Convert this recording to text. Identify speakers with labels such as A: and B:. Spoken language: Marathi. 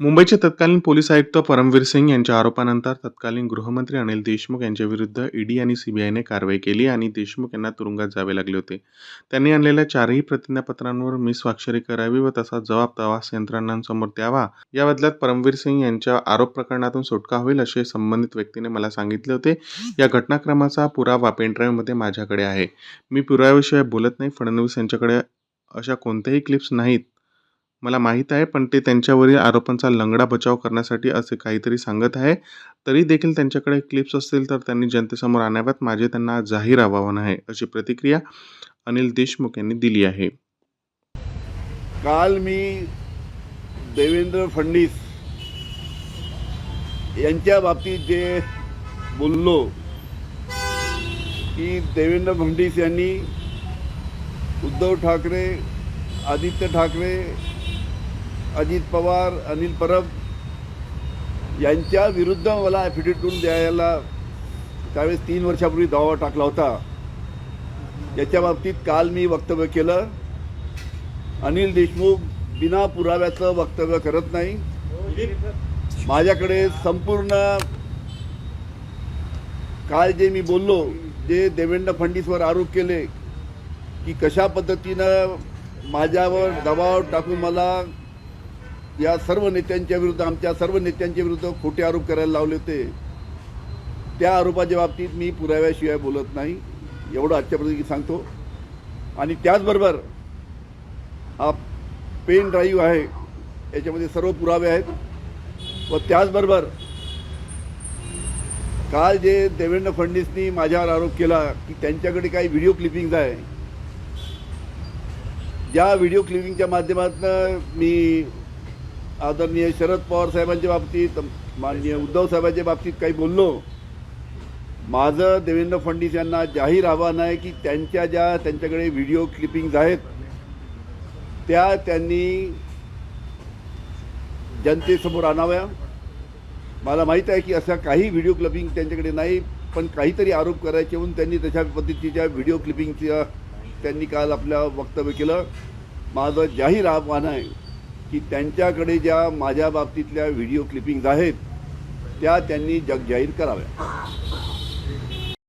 A: मुंबईचे तत्कालीन पोलीस आयुक्त परमवीर सिंग यांच्या आरोपानंतर तत्कालीन गृहमंत्री अनिल देशमुख यांच्याविरुद्ध ईडी आणि सीबीआयने कारवाई केली आणि देशमुख यांना तुरुंगात जावे लागले होते. त्यांनी आणलेल्या चारही प्रतिज्ञापत्रांवर मी स्वाक्षरी करावी व तसा जबाब तपास यंत्रणांसमोर द्यावा. या बदल्यात परमवीर सिंग यांच्या आरोप प्रकरणातून सुटका होईल असे संबंधित व्यक्तीने मला सांगितले होते. या घटनाक्रमाचा पुरावा पेनड्राईव्हमध्ये माझ्याकडे आहे. मी पुराव्याशिवाय बोलत नाही फडणवीस यांच्याकडे अशा कोणत्याही क्लिप्स नाहीत. मला माहीत आहे पण ते त्यांच्यावरील आरोपांचा लंगडा बचाव करण्यासाठी असे काहीतरी सांगत आहे. तरी देखील त्यांच्याकडे क्लिप्स असतील तर त्यांनी जनतेसमोर आणाव्यात. माझे त्यांना जाहीर आवाहन आहे अशी प्रतिक्रिया अनिल देशमुख यांनी दिली आहे.
B: काल मी देवेंद्र फडणवीस यांच्या बाबतीत जे बोललो की देवेंद्र फडणवीस यांनी उद्धव ठाकरे आदित्य ठाकरे अजित पवार अनिल परब यांच्या विरुद्ध मला ॲफिडेविटून द्यायला त्यावेळेस तीन वर्षापूर्वी दावा टाकला होता. याच्या बाबतीत काल मी वक्तव्य केलं. अनिल देशमुख बिना पुराव्याचं वक्तव्य करत नाही. माझ्याकडे संपूर्ण काल जे मी बोललो जे देवेंद्र फडणवीसवर आरोप केले की कशा पद्धतीनं माझ्यावर दबाव टाकून मला या सर्व नेत्यांच्या विरुद्ध आमच्या सर्व नेत्यांच्या विरुद्ध खोटे आरोप करायला लावले होते. त्या आरोपाच्या बाबतीत मी पुराव्याशिवाय बोलत नाही. एवढं आजच्यापर्यंत सांगतो. आणि त्याचबरोबर हा पेन ड्राईव्ह आहे याच्यामध्ये सर्व पुरावे आहेत. व त्याचबरोबर काल जे देवेंद्र फडणवीसनी माझ्यावर आरोप केला की त्यांच्याकडे काही व्हिडिओ क्लिपिंग्ज आहे ज्या व्हिडिओ क्लिपिंगच्या माध्यमातून मी आदरणीय शरद पवार साहेबांच्या बाबतीत माननीय उद्धव साहेबांच्या बाबतीत काही बोललो. माझं देवेंद्र फडणवीस यांना जाहीर आव्हान आहे की त्यांच्या ज्या त्यांच्याकडे व्हिडिओ क्लिपिंग्ज आहेत त्या त्यांनी जनतेसमोर आणाव्या. मला माहीत आहे की अशा काही व्हिडिओ क्लिपिंग त्यांच्याकडे नाही पण काहीतरी आरोप करायचे म्हणून त्यांनी तशा पद्धतीच्या व्हिडिओ क्लिपिंगच्या त्यांनी काल आपल्या वक्तव्य केलं. माझं जाहीर आव्हान आहे की त्यांच्याकडे ज्या माझ्या बाबतीतल्या व्हिडिओ क्लिपिंग्ज आहेत त्या त्यांनी जगजाहीर कराव्या.